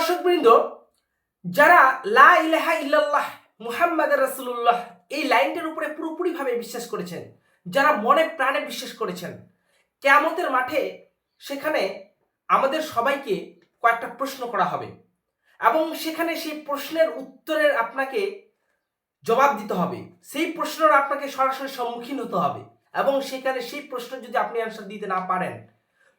দর্শকবৃন্দ, যারা লা ইলাহা ইল্লাল্লাহ মুহাম্মদ রাসূলুল্লাহ এই লাইনটার উপরে পুরোপুরিভাবে বিশ্বাস করেছেন, যারা মনে প্রাণে বিশ্বাস করেছেন, কেয়ামতের মাঠে সেখানে আমাদের সবাইকে কয়েকটা প্রশ্ন করা হবে এবং সেখানে সেই প্রশ্নের উত্তরের আপনাকে জবাব দিতে হবে। সেই প্রশ্নের আপনাকে সরাসরি সম্মুখীন হতে হবে এবং সেখানে সেই প্রশ্ন যদি আপনি অ্যান্সার দিতে না পারেন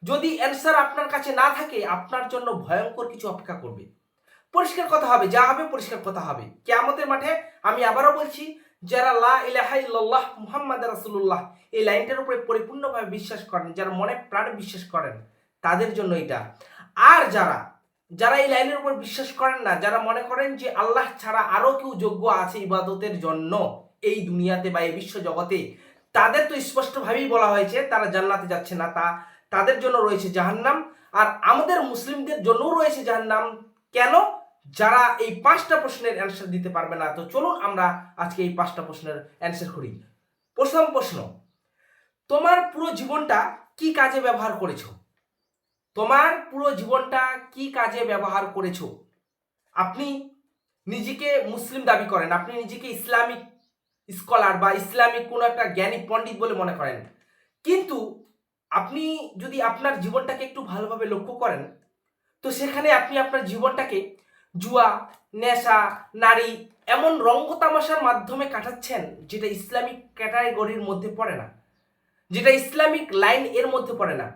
যদি অ্যান্সার আপনার কাছে না থাকে, আপনার জন্য ভয়ঙ্কর কিছু অপেক্ষা করবে। পরিষ্কার কথা হবে, যা হবে পরিষ্কার কথা হবে। কেয়ামতের মাঠে আমি আবারও বলছি, যারা লা ইলাহা ইল্লাল্লাহ মুহাম্মদ রাসূলুল্লাহ, এই লাইনটার উপরে পরিপূর্ণভাবে বিশ্বাস করেন, যারা মনে প্রাণে বিশ্বাস করেন, তাদের জন্য এটা। আর যারা যারা এই লাইনের উপর বিশ্বাস করেন না, যারা মনে করেন যে আল্লাহ ছাড়া আরও কেউ যোগ্য আছে ইবাদতের জন্য এই দুনিয়াতে বা এই বিশ্ব জগতে তাদের তো স্পষ্টভাবেই বলা হয়েছে, তারা জান্নাতে যাচ্ছে না, তা তাদের জন্য রয়েছে জাহান্নাম। আর আমাদের মুসলিমদের জন্যও রয়েছে জাহান্নাম। কেন? যারা এই পাঁচটা প্রশ্নের অ্যান্সার দিতে পারবে না। তো চলুন আমরা আজকে এই পাঁচটা প্রশ্নের অ্যান্সার করি। প্রথম প্রশ্ন, তোমার পুরো জীবনটা কি কাজে ব্যবহার করেছ? তোমার পুরো জীবনটা কি কাজে ব্যবহার করেছ? আপনি নিজেকে মুসলিম দাবি করেন, আপনি নিজেকে ইসলামিক স্কলার বা ইসলামিক কোনো একটা জ্ঞানী পণ্ডিত বলে মনে করেন। কিন্তু আপনি যদি আপনার জীবনটাকে একটু ভালোভাবে লক্ষ্য করেন, তো সেখানে আপনি আপনার জীবনটাকে জুয়া, নেশা, নারী এমন রঙ্গ তামাশার মাধ্যমে কাটাচ্ছেন যেটা ইসলামিক ক্যাটাগরির মধ্যে পড়ে না, যেটা ইসলামিক লাইন এর মধ্যে পড়ে না।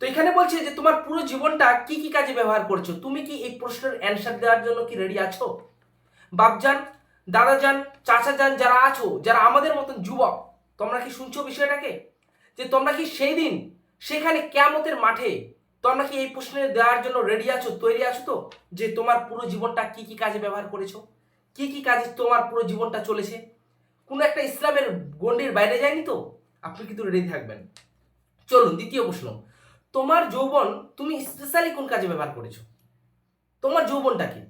তো এখানে বলছে যে তোমার পুরো জীবনটা কি কি কাজে ব্যবহার করছ? তুমি কি এই প্রশ্নের অ্যান্সার দেওয়ার জন্য কি রেডি আছো? বাপজান, দাদাজান, চাচাজান যারা আছো, যারা আমাদের মতন যুবক, তোমরা কি শুনছো বিষয়টাকে? যে তোমরা কি সেই দিন সেখানে কেয়ামতের মাঠে তোমরা কি এই প্রশ্নের দেওয়ার জন্য রেডি আছো, তৈরি আছো তো? যে তোমার পুরো জীবনটা কি কি কাজে ব্যবহার করেছ? কি কি কাজে তোমার পুরো জীবনটা চলেছে? কোনো একটা ইসলামের গণ্ডির বাইরে যায়নি তো? আপনি কিন্তু রেডি থাকবেন। চলুন, দ্বিতীয় প্রশ্ন। তোমার যৌবন তুমি স্পেশালি কোন কাজে ব্যবহার করেছ? তোমার যৌবনটা কি?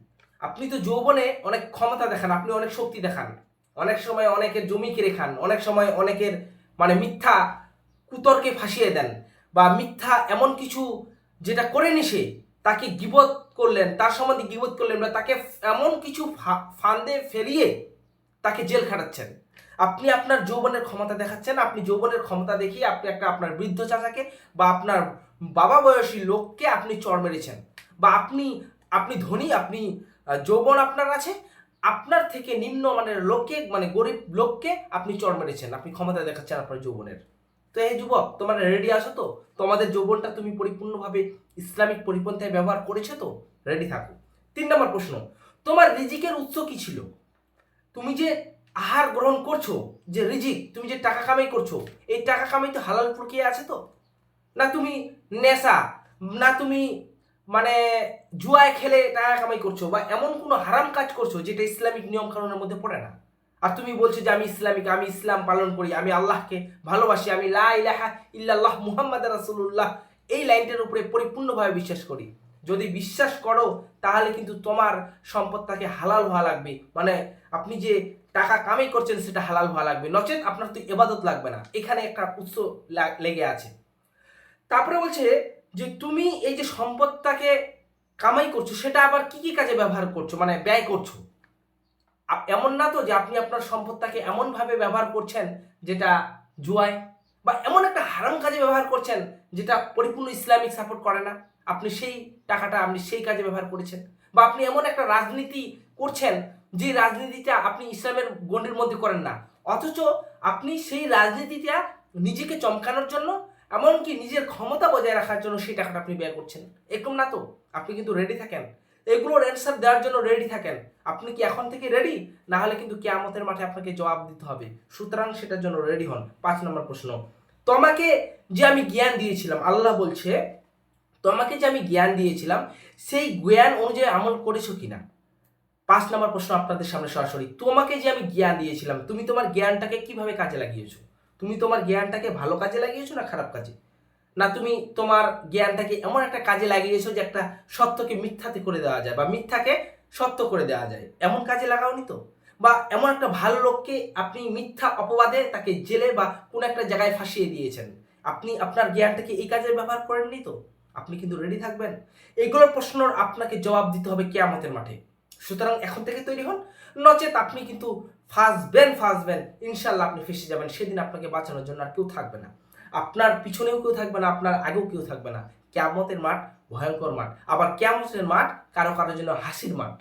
আপনি তো যৌবনে অনেক ক্ষমতা দেখান, আপনি অনেক শক্তি দেখান। অনেক সময় অনেকের জমি কিনে খান, অনেক সময় অনেকের মানে মিথ্যা কুতর্কে ফাঁসিয়ে দেন বা মিথ্যা এমন কিছু যেটা করেনি সে, তাকে গিবত করলেন, তার সম্বন্ধে গিবত করলেন বা তাকে এমন কিছু ফান্দে ফেলিয়ে তাকে জেল খাটাচ্ছেন। আপনি আপনার যৌবনের ক্ষমতা দেখাচ্ছেন, আপনি যৌবনের ক্ষমতা দেখিয়ে আপনি একটা আপনার বৃদ্ধ চাচাকে বা আপনার বাবা বয়সী লোককে আপনি চর মেরেছেন বা আপনি আপনি ধনী, আপনি যৌবন আপনার আছে, আপনার থেকে নিম্ন মানের লোককে মানে গরিব লোককে আপনি চর মেরেছেন, আপনি ক্ষমতা দেখাচ্ছেন আপনার যৌবনের। তো এই যুবক, তোমার রেডি আছো তো? তোমাদের যৌবনটা তুমি পরিপূর্ণভাবে ইসলামিক পরিপন্থায় ব্যবহার করেছ তো? রেডি থাকো। তিন নম্বর প্রশ্ন, তোমার রিজিকের উৎস কি ছিল? তুমি যে আহার গ্রহণ করছ, যে রিজিক, তুমি যে টাকা কামাই করছ, এই টাকা কামাই তো হালাল প্রক্রিয়া আছে তো? না তুমি নেশা, না তুমি মানে জুয়ায় খেলে টাকা কামাই করছ, বা এমন কোনো হারাম কাজ করছ যেটা ইসলামিক নিয়ম কানুনের মধ্যে পড়ে না? আর তুমি বলছো যে আমি ইসলামিক, আমি ইসলাম পালন করি, আমি আল্লাহকে ভালোবাসি, আমি লা ইলাহা ইল্লাল্লাহ মুহাম্মদ রাসূলুল্লাহ, এই লাইনটার উপরে পরিপূর্ণভাবে বিশ্বাস করি। যদি বিশ্বাস করো, তাহলে কিন্তু তোমার সম্পদটাকে হালাল হওয়া লাগবে। মানে আপনি যে টাকা কামাই করছেন, সেটা হালাল হওয়া লাগবে। নচেত আপনার তো এবাদত লাগবে না। এখানে একটা উৎস লেগে আছে। তারপরে বলছে যে তুমি এই যে সম্পদটাকে কামাই করছ, সেটা আবার কি কি কাজে ব্যবহার করছ? মানে ব্যয় করছ? এমন না তো যে আপনি আপনার সম্পদটাকে এমনভাবে ব্যবহার করছেন যেটা জুয়ায়, বা এমন একটা হারাম কাজে ব্যবহার করছেন যেটা পরিপূর্ণ ইসলামিক সাপোর্ট করে না। আপনি সেই টাকাটা, আপনি সেই কাজে ব্যবহার করেছেন। বা আপনি এমন একটা রাজনীতি করছেন যে রাজনীতিটা আপনি ইসলামের গণ্ডির মধ্যে করেন না। অথচ আপনি সেই রাজনীতিটা নিজেকে চমকানোর জন্য, এমনকি নিজের ক্ষমতা বজায় রাখার জন্য সেই টাকাটা আপনি ব্যয় করছেন। এরকম না তো? আপনি কিন্তু রেডি থাকেন। এগুলোর অ্যান্সার দেওয়ার জন্য রেডি থাকেন। আপনি কি এখন থেকে রেডি না হলে কিন্তু কেয়ামতের মাঠে আপনাকে জবাব দিতে হবে। সুতরাং সেটার জন্য রেডি হন। পাঁচ নম্বর প্রশ্ন। তোমাকে যে আমি জ্ঞান দিয়েছিলাম, আল্লাহ বলছে, তোমাকে যে আমি জ্ঞান দিয়েছিলাম, সেই জ্ঞান অনুযায়ী আমল করেছ কিনা? পাঁচ নম্বর প্রশ্ন আপনাদের সামনে সরাসরি। তোমাকে যে আমি জ্ঞান দিয়েছিলাম, তুমি তোমার জ্ঞানটাকে কীভাবে কাজে লাগিয়েছো? তুমি তোমার জ্ঞানটাকে ভালো কাজে লাগিয়েছো না খারাপ কাজে? না, তুমি তোমার জ্ঞানটাকে এমন একটা কাজে লাগিয়েছো যে একটা সত্যকে মিথ্যাতে করে দেওয়া যায়, বা মিথ্যাকে সত্য করে দেওয়া যায়। এমন কাজে লাগাওনি তো? বা এমন একটা ভালো লোককে আপনি মিথ্যা অপবাদে তাকে জেলে বা কোনো একটা জায়গায় ফাঁসিয়ে দিয়েছেন? আপনি আপনার জ্ঞানটাকে এই কাজে ব্যবহার করেননি তো? আপনি কিন্তু রেডি থাকবেন। এগুলোর প্রশ্নর আপনাকে জবাব দিতে হবে কেয়ামতের মাঠে। সুতরাং এখন থেকে তৈরি হন। নচেত আপনি কিন্তু ফাঁসবেন ফাঁসবেন। ইনশাল্লাহ আপনি ফেসে যাবেন। সেদিন আপনাকে বাঁচানোর জন্য আর কেউ থাকবে না। আপনার পিছনেও কেউ থাকবে না, আপনার আগেও কেউ থাকবে না। কেয়ামতের মাঠ ভয়ঙ্কর মাঠ। আবার কেয়ামতের মাঠ কারও কারোর জন্য হাসির মাঠ।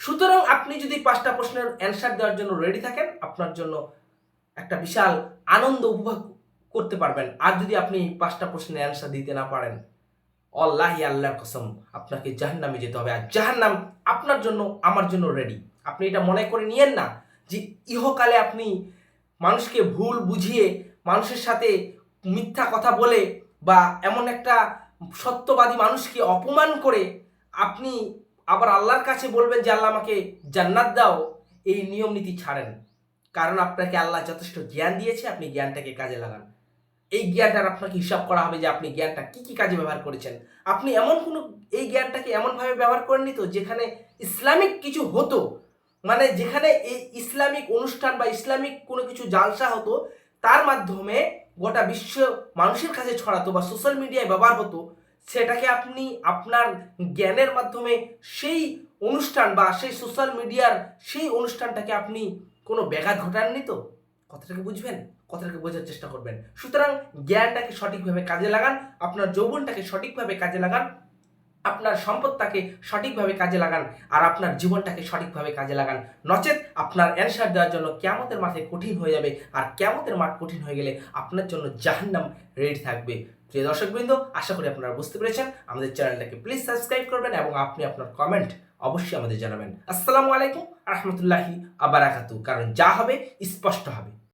সুতরাং আপনি যদি পাঁচটা প্রশ্নের অ্যান্সার দেওয়ার জন্য রেডি থাকেন, আপনার জন্য একটা বিশাল আনন্দ উপভোগ করতে পারবেন। আর যদি আপনি পাঁচটা প্রশ্নের অ্যান্সার দিতে না পারেন অল্লাহি আল্লাহর কসম, আপনাকে জাহান্নামে যেতে হবে। আর জাহান্নাম আপনার জন্য, আমার জন্য রেডি আপনি এটা মনে করে নিয়েন না যে ইহকালে আপনি মানুষকে ভুল বুঝিয়ে মানুষের সাথে মিথ্যা কথা বলে বা এমন একটা সত্যবাদী মানুষকে অপমান করে আপনি আবার আল্লাহর কাছে বলবেন যে, আল্লাহ আমাকে জান্নাত দাও। এই নিয়ম নীতি ছাড়েন। কারণ আপনাকে আল্লাহ যথেষ্ট জ্ঞান দিয়েছে, আপনি জ্ঞানটাকে কাজে লাগান। এই জ্ঞানটার আপনাকে হিসাব করা হবে যে, আপনি জ্ঞানটা কি কি কাজে ব্যবহার করেছেন। আপনি এমন কোনো, এই জ্ঞানটাকে এমনভাবে ব্যবহার করেননি তো, যেখানে ইসলামিক কিছু হতো। মানে যেখানে এই ইসলামিক অনুষ্ঠান বা ইসলামিক কোনো কিছু জালসা হতো, তার মাধ্যমে গোটা বিশ্ব মানুষের কাছে ছড়াতো বা সোশ্যাল মিডিয়ায় ব্যবহার হতো, সেটাকে আপনি আপনার জ্ঞানের মাধ্যমে সেই অনুষ্ঠান বা সেই সোশ্যাল মিডিয়ার সেই অনুষ্ঠানটাকে আপনি কোনো ব্যাঘাত ঘটাননি তো? কথাটাকে বুঝবেন? কথাটাকে বোঝার চেষ্টা করবেন। সুতরাং জ্ঞানটাকে সঠিকভাবে কাজে লাগান, আপনার যৌবনটাকে সঠিকভাবে কাজে লাগান আপনার সম্পদটাকে সঠিকভাবে কাজে লাগান আর আপনার জীবনটাকে সঠিকভাবে কাজে লাগান। নচেত আপনার অ্যান্সার দেওয়ার জন্য কেমতের মাঠে কঠিন হয়ে যাবে আর কেমতের মাঠ কঠিন হয়ে গেলে আপনার জন্য জাহান্নাম রেডি থাকবে। প্রিয় দর্শকবৃন্দ, আশা করি আপনারা বুঝতে পেরেছেন। আমাদের চ্যানেলটাকে প্লিজ সাবস্ক্রাইব করবেন এবং আপনি আপনার কমেন্ট অবশ্যই আমাদের জানাবেন। আসসালামু আলাইকুম রহমতুল্লাহি আবারাকাতু কারণ যা হবে স্পষ্ট হবে।